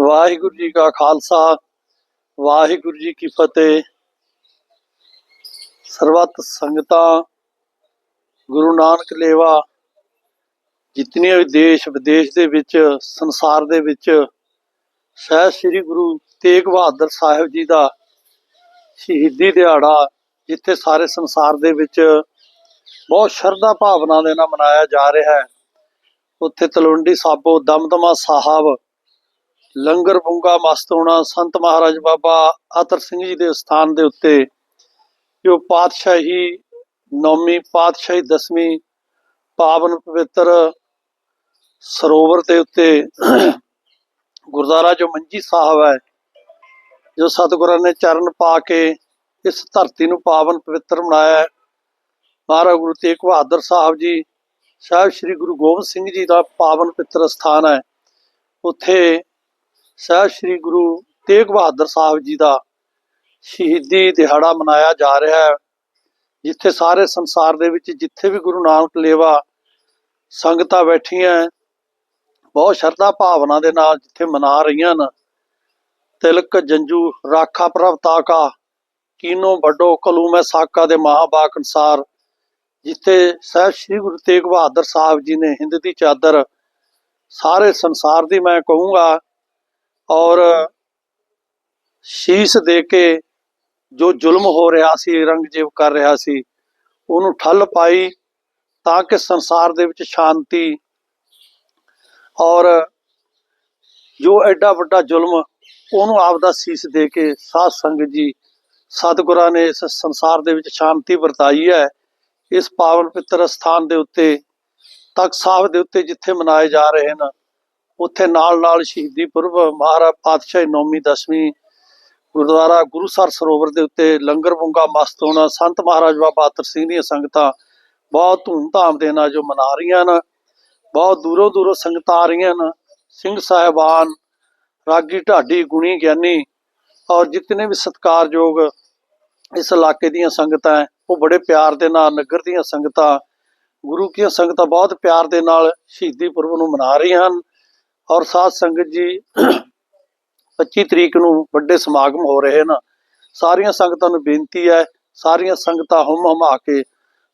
ਵਾਹਿਗੁਰੂ ਜੀ ਕਾ ਖਾਲਸਾ, ਵਾਹਿਗੁਰੂ ਜੀ ਕੀ ਫਤਿਹ। ਸਰਬੱਤ ਸੰਗਤਾਂ, ਗੁਰੂ ਨਾਨਕ ਲੇਵਾ, ਜਿਤਨੇ ਵੀ ਦੇਸ਼ ਵਿਦੇਸ਼ ਦੇ ਵਿੱਚ, ਸੰਸਾਰ ਦੇ ਵਿੱਚ, ਸਹਿ ਸ੍ਰੀ ਗੁਰੂ ਤੇਗ ਬਹਾਦਰ ਸਾਹਿਬ ਜੀ ਦਾ ਸ਼ਹੀਦੀ ਦਿਹਾੜਾ, ਜਿੱਥੇ ਸਾਰੇ ਸੰਸਾਰ ਦੇ ਵਿੱਚ ਬਹੁਤ ਸ਼ਰਧਾ ਭਾਵਨਾ ਦੇ ਨਾਲ ਮਨਾਇਆ ਜਾ ਰਿਹਾ ਹੈ। ਉੱਥੇ ਤਲਵੰਡੀ ਸਾਬੋ ਦਮਦਮਾ ਸਾਹਿਬ ਲੰਗਰ ਬੁੰਗਾ ਮਸਤੋਣਾ ਸੰਤ ਮਹਾਰਾਜ ਬਾਬਾ ਆਤਰ ਸਿੰਘ ਜੀ ਦੇ ਸਥਾਨ ਦੇ ਉੱਤੇ ਜੋ ਪਾਤਸ਼ਾਹੀ ਨੌਵੀਂ, ਪਾਤਸ਼ਾਹੀ ਦਸਵੀਂ ਪਾਵਨ ਪਵਿੱਤਰ ਸਰੋਵਰ ਦੇ ਉੱਤੇ ਗੁਰਦੁਆਰਾ ਜੋ ਮੰਜੀ ਸਾਹਿਬ ਹੈ, ਜੋ ਸਤਿਗੁਰਾਂ ਨੇ ਚਰਨ ਪਾ ਕੇ ਇਸ ਧਰਤੀ ਨੂੰ ਪਾਵਨ ਪਵਿੱਤਰ ਬਣਾਇਆ ਹੈ। ਮਹਾਰਾਜ ਗੁਰੂ ਤੇਗ ਬਹਾਦਰ ਸਾਹਿਬ ਜੀ, ਸਾਹਿਬ ਸ੍ਰੀ ਗੁਰੂ ਗੋਬਿੰਦ ਸਿੰਘ ਜੀ ਦਾ ਪਾਵਨ ਪਵਿੱਤਰ ਸਥਾਨ ਹੈ। ਉੱਥੇ ਸਾਹਿਬ ਸ੍ਰੀ ਗੁਰੂ ਤੇਗ ਬਹਾਦਰ ਸਾਹਿਬ ਜੀ ਦਾ ਸ਼ਹੀਦੀ ਦਿਹਾੜਾ ਮਨਾਇਆ ਜਾ ਰਿਹਾ ਹੈ, ਜਿੱਥੇ ਸਾਰੇ ਸੰਸਾਰ ਦੇ ਵਿੱਚ ਜਿੱਥੇ ਵੀ ਗੁਰੂ ਨਾਨਕ ਲੇਵਾ ਸੰਗਤਾਂ ਬੈਠੀਆਂ ਬਹੁਤ ਸ਼ਰਧਾ ਭਾਵਨਾ ਦੇ ਨਾਲ ਜਿੱਥੇ ਮਨਾ ਰਹੀਆਂ ਨੇ ਤਿਲਕ, ਜੰਜੂ, ਰਾਖਾ, ਪ੍ਰਭ ਤਾਕਾ, ਕੀਨੋ, ਵੱਡੋ ਕਲੂਮੈ ਸਾਕਾ ਦੇ ਮਹਾਬਾਕ ਅਨਸਾਰ ਜਿੱਥੇ ਸਾਹਿਬ ਸ੍ਰੀ ਗੁਰੂ ਤੇਗ ਬਹਾਦਰ ਸਾਹਿਬ ਜੀ ਨੇ ਹਿੰਦ ਦੀ ਚਾਦਰ ਸਾਰੇ ਸੰਸਾਰ ਦੀ ਮੈਂ ਕਹੂੰਗਾ ਔਰ ਸ਼ੀਸ਼ ਦੇ ਕੇ ਜੋ ਜ਼ੁਲਮ ਹੋ ਰਿਹਾ ਸੀ ਰੰਗਜੀਵ ਕਰ ਰਿਹਾ ਸੀ, ਉਹਨੂੰ ਠੱਲ ਪਾਈ ਤਾਂ ਕਿ ਸੰਸਾਰ ਦੇ ਵਿੱਚ ਸ਼ਾਂਤੀ ਔਰ ਜੋ ਐਡਾ ਵੱਡਾ ਜ਼ੁਲਮ, ਉਹਨੂੰ ਆਪਦਾ ਸੀਸ ਦੇ ਕੇ ਸਾਧ ਸੰਗਤ ਜੀ, ਸਤਿਗੁਰਾਂ ਨੇ ਇਸ ਸੰਸਾਰ ਦੇ ਵਿੱਚ ਸ਼ਾਂਤੀ ਵਰਤਾਈ ਹੈ। ਇਸ ਪਾਵਨ ਪਿੱਤਰ ਸਥਾਨ ਦੇ ਉੱਤੇ, ਤਖਤ ਸਾਹਿਬ ਦੇ ਉੱਤੇ ਜਿੱਥੇ ਮਨਾਏ ਜਾ ਰਹੇ ਹਨ ਉੱਥੇ ਨਾਲ ਨਾਲ ਸ਼ਹੀਦੀ ਪੁਰਬ, ਮਹਾਰਾਜ ਪਾਤਸ਼ਾਹੀ ਨੌਵੀਂ, ਦਸਵੀਂ ਗੁਰਦੁਆਰਾ ਗੁਰੂਸਰ ਸਰੋਵਰ ਦੇ ਉੱਤੇ ਲੰਗਰ ਬੁੰਗਾ ਮਸਤ ਹੋਣਾ, ਸੰਤ ਮਹਾਰਾਜ ਬਾਬਾ ਅਤਰ ਸਿੰਘ ਦੀਆਂ ਸੰਗਤਾਂ ਬਹੁਤ ਧੂਮਧਾਮ ਦੇ ਨਾਲ ਜੋ ਮਨਾ ਰਹੀਆਂ ਨੇ ਬਹੁਤ ਦੂਰੋਂ ਦੂਰੋਂ ਸੰਗਤਾਂ ਆ ਰਹੀਆਂ ਨੇ ਸਿੰਘ ਸਾਹਿਬਾਨ, ਰਾਗੀ ਢਾਡੀ, ਗੁਣੀ ਗਿਆਨੀ ਔਰ ਜਿਤਨੇ ਵੀ ਸਤਿਕਾਰਯੋਗ ਇਸ ਇਲਾਕੇ ਦੀਆਂ ਸੰਗਤਾਂ ਉਹ ਬੜੇ ਪਿਆਰ ਦੇ ਨਾਲ, ਨਗਰ ਦੀਆਂ ਸੰਗਤਾਂ, ਗੁਰੂ ਕੀ ਸੰਗਤਾਂ ਬਹੁਤ ਪਿਆਰ ਦੇ ਨਾਲ ਸ਼ਹੀਦੀ ਪੁਰਬ ਨੂੰ ਮਨਾ ਰਹੀਆਂ ਹਨ। ਔਰ ਸਾਧ ਸੰਗਤ ਜੀ 25 ਤਰੀਕ ਨੂੰ ਵੱਡੇ ਸਮਾਗਮ ਹੋ ਰਹੇ ਨੇ ਸਾਰੀਆਂ ਸੰਗਤਾਂ ਨੂੰ ਬੇਨਤੀ ਹੈ ਸਾਰੀਆਂ ਸੰਗਤਾਂ ਹਮ ਹਮਾ ਕੇ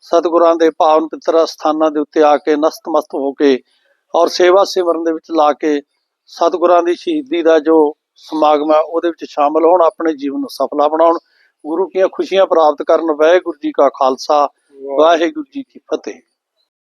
ਸਤਿਗੁਰਾਂ ਦੇ ਪਾਵਨ ਪਿੱਤਰ ਸਥਾਨਾਂ ਦੇ ਉੱਤੇ ਆ ਕੇ ਨਸਤਮਸਤ ਹੋ ਕੇ ਔਰ ਸੇਵਾ ਸਿਮਰਨ ਦੇ ਵਿੱਚ ਲਾ ਕੇ ਸਤਿਗੁਰਾਂ ਦੀ ਸ਼ਹੀਦੀ ਦਾ ਜੋ ਸਮਾਗਮ ਹੈ ਉਹਦੇ ਵਿੱਚ ਸ਼ਾਮਲ ਹੋਣ ਆਪਣੇ ਜੀਵਨ ਨੂੰ ਸਫਲਾ ਬਣਾਉਣ। ਗੁਰੂ ਕੀਆਂ ਖੁਸ਼ੀਆਂ ਪ੍ਰਾਪਤ ਕਰਨ। ਵਾਹਿਗੁਰੂ ਜੀ ਕਾ ਖਾਲਸਾ ਵਾਹਿਗੁਰੂ ਜੀ ਕੀ ਫਤਿਹ।